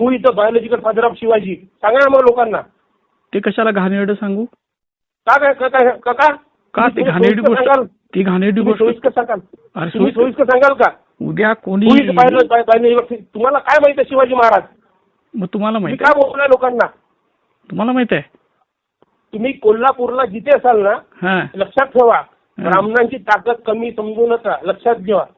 हु इथं biological father of Shivaji. सांगा ना मग लोकांना. ते कशाला घाणेरडं सांगू? का काय का काय का का? का ती तुम्ही घाणेरडी सोयीस्कर सांगाल? गोष्ट ती घाणेरडी तुम्ही गोष्ट सोयीस्कर सांगाल. अरे तुम्ही सोयीस्कर- सोयीस्कर सांगाल का? उद्या कोणी हु इज बायोलॉजिकल तुम्हाला काय माहिती आहे शिवाजी महाराज? मग तुम्हाला तुम्ही माहीत काय बोलताय लोकांना? तुम्हाला माहीत आहे. तुम्ही कोल्हापूरला जिथे असाल ना हा. लक्षात ठेवा. ब्राह्मणांची ताकद कमी समजू नका. लक्षात घ्या.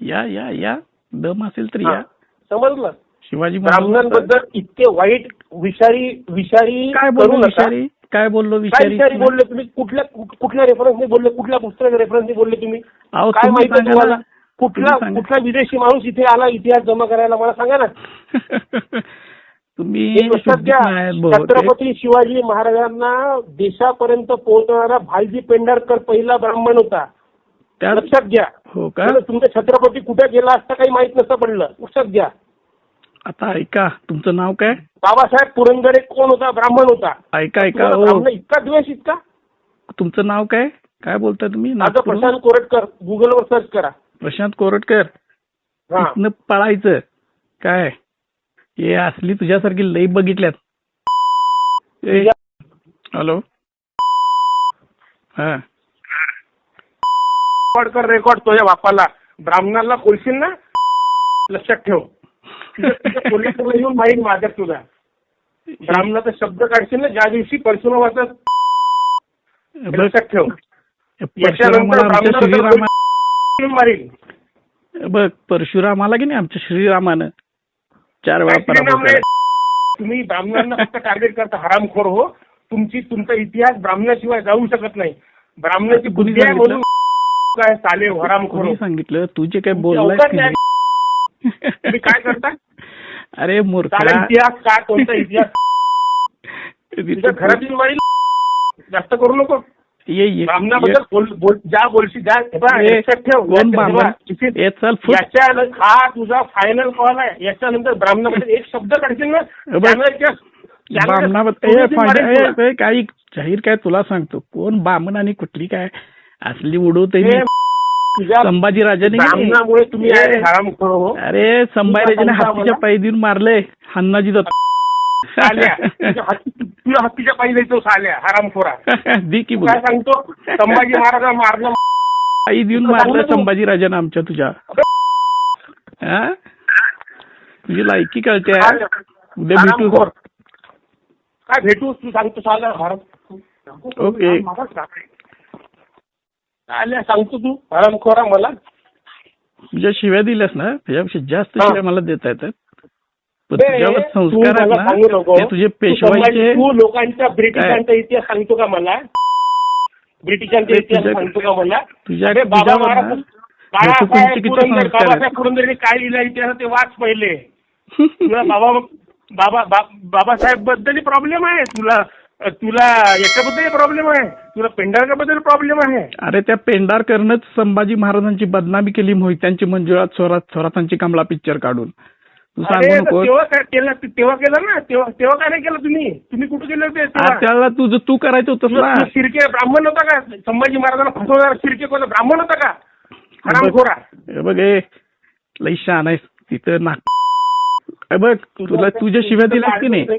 या या या. दम असेल तर. या. समजलं. शिवाजी ब्राह्मणांबद्दल इतके वाईट विषारी विषारी काय नका. विषारी? काय बोललो विषारी बोलले तुम्ही? कुठल्या कुठ- कुठल्या रेफरन्सने बोलले? कुठल्या पुस्तकाच्या रेफरन्सने बोलले तुम्ही? काय माहिती तुम्हाला. कुठला. कुठला विदेशी माणूस इथे आला इतिहास जमा करायला मला सांगा ना. तुम्ही. छत्रपती शिवाजी महाराजांना देशापर्यंत पोहोचणारा भालजी पेंढारकर पहिला ब्राह्मण होता. त्यात लक्षात घ्या. हो का? तुमचा छत्रपती कुठे गेला असता काही माहीत नसतं पडलं. लक्षात घ्या. आता ऐका तुमचं नाव काय? बाबासाहेब पुरंदरे कोण होता? ब्राह्मण होता. ऐका ऐका हो. इतका द्वेष इतका? तुमचं नाव काय? काय बोलताय तुम्ही? माझं? प्रशांत कोरटकर. गुगलवर सर्च करा. प्रशांत कोरटकर? हा. पळायचं. काय? हे असली तुझ्यासारखी लई बघितल्यात. हॅलो? हा. रेकॉर्ड कर रेकॉर्ड तुझ्या बापाला. ब्राह्मणाला बोलशील ना लक्षात ठेव. कोल्हापूरला येऊन माहीत माझ्यात तुझा. ब्राह्मणाचा शब्द काढशील ना ज्या दिवशी परशुरामाचा लक्षात ठेव. ब्राह्मणाला मारील. बघ परशुरामाला की नाही आमच्या श्रीरामानं? चार वेळा तुम्ही ब्राह्मणांना फक्त टार्गेट करता हरामखोर हो. तुमची तुमचा इतिहास ब्राह्मणाशिवाय जाऊ शकत नाही. ब्राह्मणाची बुद्धी आहे? म्हणून काय चाले हरामखोर कोणी सांगितलं तू जे काय तुमची बोललाय अवकाश नाही. तुम्ही काय करता अरे मूर्खा. चालेल इतिहास काय कोणता इतिहास? तुझ्या घरात येऊन मारील जास्त करू नको. ये ये ब्राह्मणाबद्दल बोल बोल ज्या बोलशी ज्या हे बघ, ये. लक्षात ठेव. कोण लक्षात ब्राह्मण? ठेवा. इथे- ये चल फुट. याच्या हा तुझा फायनल कॉल आहे. याच्यानंतर ब्राह्मणाबद्दल एक शब्द काढशील ना? ब्राह्मणाबद्दल तुम्ही ए, जी फायदा- मारील ए, ए, काही जाहीर काय तुला सांगतो? कोण बामण आणि कुठली काय? असली उडवते तुला. तुझ्या संभाजी राजाने? ब्राह्मणामुळे तुम्ही हरामखोर हो अरे संभाजी राजाने तुला हत्तीच्या पायी देऊन मारले. हन्नाजी दत्त. साल्या. तुझ्या हत्ती- तुझ्या हत्तीच्या पायी द्यायचो साल्या. हरामखोरा. दी की तू बोल. काय सांगतो? संभाजी महाराजा मारलं पायी देऊन तुला मारलं. संभाजी राजाने आमच्या तुझ्या. हा? तुझी लायकी कळते. हा? उद्या भेटू. हरामखोर. काय भेटू तू सांगतो साला हराम ओके. आल्या सांगतो तू. हरामखोरा मला. तुझ्या शिव्या दिल्यास ना त्याच्यापेक्षा जास्त. शिव्या मला देता येतात. पण तुझ्यावर संस्कार आहेत ना ते तुझे पेशवाईचे तू लोकांच्या ब्रिटिशांचा इतिहास सांगतो का मला? ब्रिटिशांचा इतिहास सांगतो का मला? तुझ्या बाबा महाराज. बाबासाहेब पुरंदरेने काय लिहिलं इतिहास ते वाच पहिले. तुला बाबा बाबा बाबासाहेबबद्दल प्रॉब्लेम आहे. तुला तुला याच्याबद्दल प्रॉब्लेम आहे? तुला पेंढारकाबद्दल प्रॉब्लेम आहे? अरे त्या पेंढारकरनंच संभाजी महाराजांची बदनामी केली मोहित्यांची मंजुळात स्वरात स्वरातांची कमला पिक्चर काढून. तू अरे सांगू तर नको तेव्हा काय केलं? तेव्हा केलं ना? तेव्हा तेव्हा काय नाही केलं तुम्ही? तुम्ही कुठे केले होते तेव्हा? त्याला तुझं तू करायचं तुला- ना. शिर्के ब्राह्मण होता का? संभाजी महाराजांना फसवणारा शिर्के कोणता ब्राह्मण होता का? हरामखोरा हे बघ हे लई शान आहेस तिथं ना हे बघ तुला तुझ्या शिव्या दिल्यास की नाही?